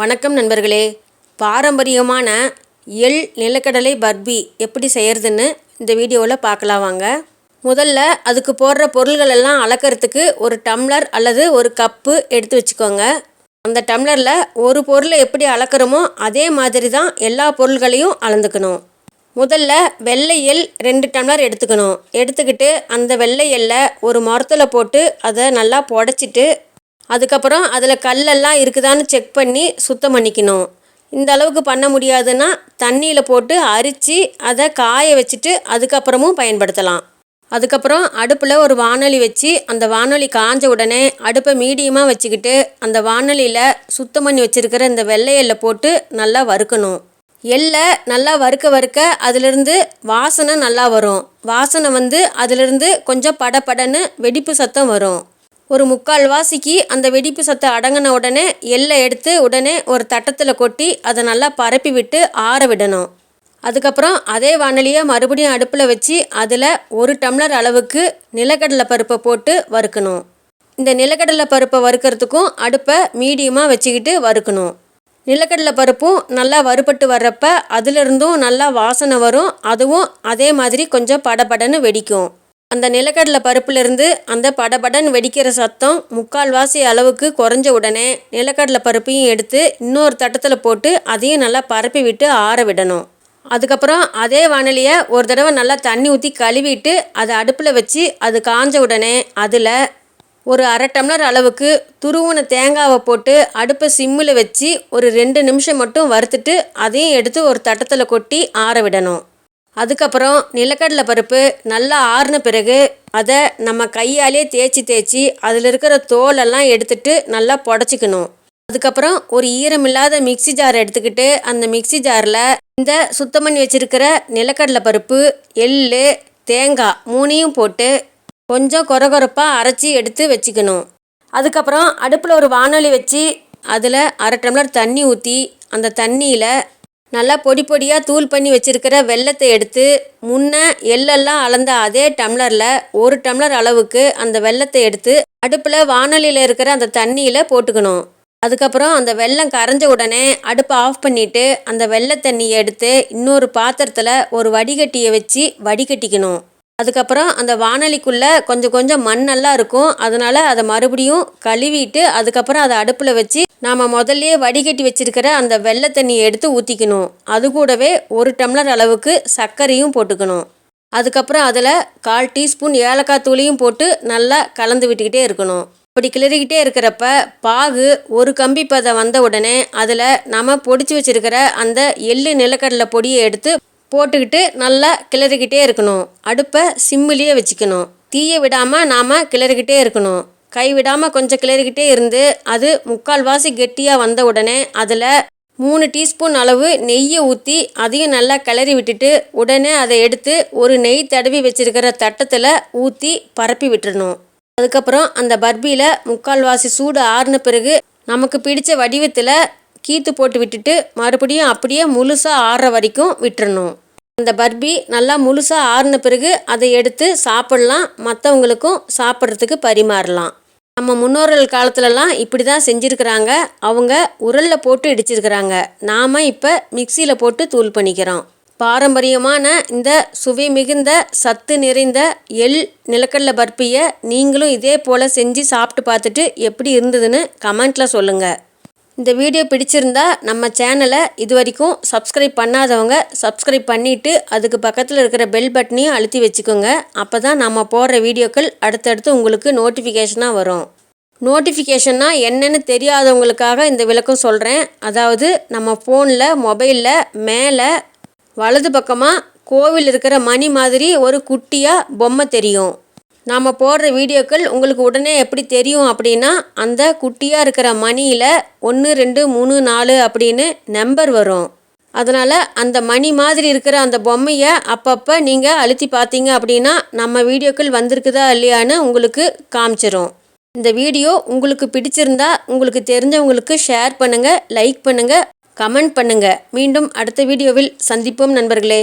வணக்கம் நண்பர்களே. பாரம்பரியமான எள் நிலக்கடலை பர்பி எப்படி செய்கிறதுன்னு இந்த வீடியோவில் பார்க்கலாம் வாங்க. முதல்ல அதுக்கு போடுற பொருள்கள் எல்லாம் அளக்கிறதுக்கு ஒரு டம்ளர் அல்லது ஒரு கப்பு எடுத்து வச்சுக்கோங்க. அந்த டம்ளரில் ஒரு பொருளை எப்படி அளக்கிறோமோ அதே மாதிரி தான் எல்லா பொருள்களையும் அளந்துக்கணும். முதல்ல வெள்ளை எள் ரெண்டு டம்ளர் எடுத்துக்கணும். எடுத்துக்கிட்டு அந்த வெள்ளை எல்லை ஒரு மரத்தில் போட்டு அதை நல்லா புடச்சிட்டு அதுக்கப்புறம் அதில் கல்லெல்லாம் இருக்குதான்னு செக் பண்ணி சுத்தம் பண்ணிக்கணும். இந்த அளவுக்கு பண்ண முடியாதுன்னா தண்ணியில் போட்டு அரித்து அதை காய வச்சுட்டு அதுக்கப்புறமும் பயன்படுத்தலாம். அதுக்கப்புறம் அடுப்பில் ஒரு வானொலி வச்சு அந்த வானொலி காஞ்ச உடனே அடுப்பை மீடியமாக வச்சுக்கிட்டு அந்த வானொலியில் சுத்தம் பண்ணி வச்சுருக்கிற இந்த வெள்ளை போட்டு நல்லா வறுக்கணும். எள்ளை நல்லா வறுக்க வறுக்க அதிலிருந்து வாசனை நல்லா வரும். வாசனை வந்து அதிலிருந்து கொஞ்சம் படபடன்னு வெடிப்பு சத்தம் வரும். ஒரு முக்கால் வாசிக்கு அந்த வெடிப்பு சத்தம் அடங்கின உடனே எள்ளை எடுத்து உடனே ஒரு தட்டத்தில் கொட்டி அதை நல்லா பரப்பி விட்டு ஆற விடணும். அதுக்கப்புறம் அதே வானலியை மறுபடியும் அடுப்பில் வச்சு அதில் ஒரு டம்ளர் அளவுக்கு நிலக்கடலை பருப்பை போட்டு வறுக்கணும். இந்த நிலக்கடலை பருப்பை வறுக்கிறதுக்கும் அடுப்பை மீடியமாக வச்சுக்கிட்டு வறுக்கணும். நிலக்கடலை பருப்பும் நல்லா வறுபட்டு வர்றப்ப அதிலிருந்தும் நல்லா வாசனை வரும். அதுவும் அதே மாதிரி கொஞ்சம் படபடன்னு வெடிக்கும். அந்த நிலக்கடலை பருப்புலேருந்து அந்த படபடன் வெடிக்கிற சத்தம் முக்கால்வாசி அளவுக்கு குறைஞ்ச உடனே நிலக்கடலை பருப்பையும் எடுத்து இன்னொரு தட்டத்தில் போட்டு அதையும் நல்லா பரப்பி விட்டு ஆற விடணும். அதுக்கப்புறம் அதே வானலியை ஒரு தடவை நல்லா தண்ணி ஊற்றி கழுவிட்டு அதை அடுப்பில் வச்சு அது காஞ்ச உடனே அதில் ஒரு அரை டம்ளர் அளவுக்கு துருவுன தேங்காவை போட்டு அடுப்பை சிம்மில் வச்சு ஒரு ரெண்டு நிமிஷம் மட்டும் வறுத்துட்டு அதையும் எடுத்து ஒரு தட்டத்தில் கொட்டி ஆற விடணும். அதுக்கப்புறம் நிலக்கடலை பருப்பு நல்லா ஆறின பிறகு அதை நம்ம கையாலே தேய்ச்சி தேய்ச்சி அதில் இருக்கிற தோலெல்லாம் எடுத்துட்டு நல்லா புடச்சிக்கணும். அதுக்கப்புறம் ஒரு ஈரமில்லாத மிக்சி ஜார் எடுத்துக்கிட்டு அந்த மிக்சி ஜாரில் இந்த சுத்தம் பண்ணி வச்சுருக்கிற நிலக்கடலை பருப்பு எள் தேங்காய் மூணையும் போட்டு கொஞ்சம் கொரகொரப்பாக அரைச்சி எடுத்து வச்சுக்கணும். அதுக்கப்புறம் அடுப்பில் ஒரு வானொலி வச்சு அதில் அரை டம்ளர் தண்ணி ஊற்றி அந்த தண்ணியில் நல்லா பொடி பொடியாக தூள் பண்ணி வச்சுருக்கிற வெள்ளத்தை எடுத்து முன்ன எள்ளெல்லாம் அளந்த அதே டம்ளரில் ஒரு டம்ளர் அளவுக்கு அந்த வெள்ளத்தை எடுத்து அடுப்பில் வானொலியில் இருக்கிற அந்த தண்ணியில் போட்டுக்கணும். அதுக்கப்புறம் அந்த வெள்ளம் கரைஞ்ச உடனே அடுப்பை ஆஃப் பண்ணிவிட்டு அந்த வெள்ளை தண்ணியை எடுத்து இன்னொரு பாத்திரத்தில் ஒரு வடிகட்டியை வச்சு வடிகட்டிக்கணும். அதுக்கப்புறம் அந்த வானொலிக்குள்ளே கொஞ்சம் கொஞ்சம் மண்ணெல்லாம் இருக்கும். அதனால் அதை மறுபடியும் கழுவிட்டு அதுக்கப்புறம் அதை அடுப்பில் வச்சு நாம் முதல்லையே வடிகட்டி வச்சுருக்கிற அந்த வெள்ளை தண்ணியை எடுத்து ஊற்றிக்கணும் அது கூடவே ஒரு டம்ளர் அளவுக்கு சர்க்கரையும் போட்டுக்கணும். அதுக்கப்புறம் அதில் கால் டீஸ்பூன் ஏலக்காய் தூளையும் போட்டு நல்லா கலந்து விட்டுக்கிட்டே இருக்கணும். இப்படி கிளறிக்கிட்டே இருக்கிறப்ப பாகு ஒரு கம்பி பதம் வந்த உடனே அதில் நம்ம பொடிச்சு வச்சுருக்கிற அந்த எள்ளு நிலக்கடலை பொடியை எடுத்து போட்டுக்கிட்டு நல்லா கிளறிக்கிட்டே இருக்கணும். அடுப்பை சிம்மிலேயே வச்சுக்கணும். தீயை விடாமல் நாம் கிளறிக்கிட்டே இருக்கணும். கை விடாமல் கொஞ்சம் கிளறிக்கிட்டே இருந்து அது முக்கால் வாசி கெட்டியாக வந்த உடனே அதில் மூணு டீஸ்பூன் அளவு நெய்யை ஊற்றி அதையும் நல்லா கிளறி விட்டுட்டு உடனே அதை எடுத்து ஒரு நெய் தடவி வச்சுருக்கிற தட்டத்தில் ஊற்றி பரப்பி விட்டுறணும். அதுக்கப்புறம் அந்த பர்பியில் முக்கால்வாசி சூடு ஆறின பிறகு நமக்கு பிடிச்ச வடிவத்தில் கீத்து போட்டு விட்டுட்டு மறுபடியும் அப்படியே முழுசாக ஆறுற வரைக்கும் விட்டுறணும். அந்த பர்பி நல்லா முழுசாக ஆறின பிறகு அதை எடுத்து சாப்பிட்லாம். மற்றவங்களுக்கும் சாப்பிட்றதுக்கு பரிமாறலாம். நம்ம முன்னோர்கள் காலத்துலலாம் இப்படி தான் செஞ்சுருக்கிறாங்க. அவங்க உரலில் போட்டு இடிச்சிருக்கிறாங்க. நாம் இப்போ மிக்சியில் போட்டு தூள் பண்ணிக்கிறோம். பாரம்பரியமான இந்த சுவை மிகுந்த சத்து நிறைந்த எள் நிலக்கடலை பர்பியை நீங்களும் இதே போல் செஞ்சு சாப்பிட்டு பார்த்துட்டு எப்படி இருந்ததுன்னு கமெண்ட்டில் சொல்லுங்கள் இந்த வீடியோ பிடிச்சிருந்தா நம்ம சேனலை இது வரைக்கும் சப்ஸ்கிரைப் பண்ணாதவங்க சப்ஸ்கிரைப் பண்ணிவிட்டு அதுக்கு பக்கத்தில் இருக்கிற பெல் பட்டனையும் அழுத்தி வச்சுக்கோங்க. அப்போ தான் நம்ம போடுற வீடியோக்கள் அடுத்தடுத்து உங்களுக்கு நோட்டிஃபிகேஷனாக வரும். நோட்டிஃபிகேஷன்னா என்னென்னு தெரியாதவங்களுக்காக இந்த விளக்கம் சொல்கிறேன் அதாவது நம்ம ஃபோனில் மொபைலில் மேலே வலது பக்கமாக கோவில் இருக்கிற மணி மாதிரி ஒரு குட்டியாக பொம்மை தெரியும். நாம் போடுற வீடியோக்கள் உங்களுக்கு உடனே எப்படி தெரியும் அப்படின்னா அந்த குட்டியாக இருக்கிற மணியில் ஒன்று ரெண்டு மூணு நாலு அப்படின்னு நம்பர் வரும். அதனால் அந்த மணி மாதிரி இருக்கிற அந்த பொம்மையை அப்பப்போ நீங்கள் அழுத்தி பார்த்தீங்க அப்படின்னா நம்ம வீடியோக்கள் வந்திருக்குதா இல்லையான்னு உங்களுக்கு காமிச்சிரும். இந்த வீடியோ உங்களுக்கு பிடிச்சிருந்தா உங்களுக்கு தெரிஞ்சவங்களுக்கு ஷேர் பண்ணுங்கள் லைக் பண்ணுங்கள் கமெண்ட் பண்ணுங்கள் மீண்டும் அடுத்த வீடியோவில் சந்திப்போம் நண்பர்களே.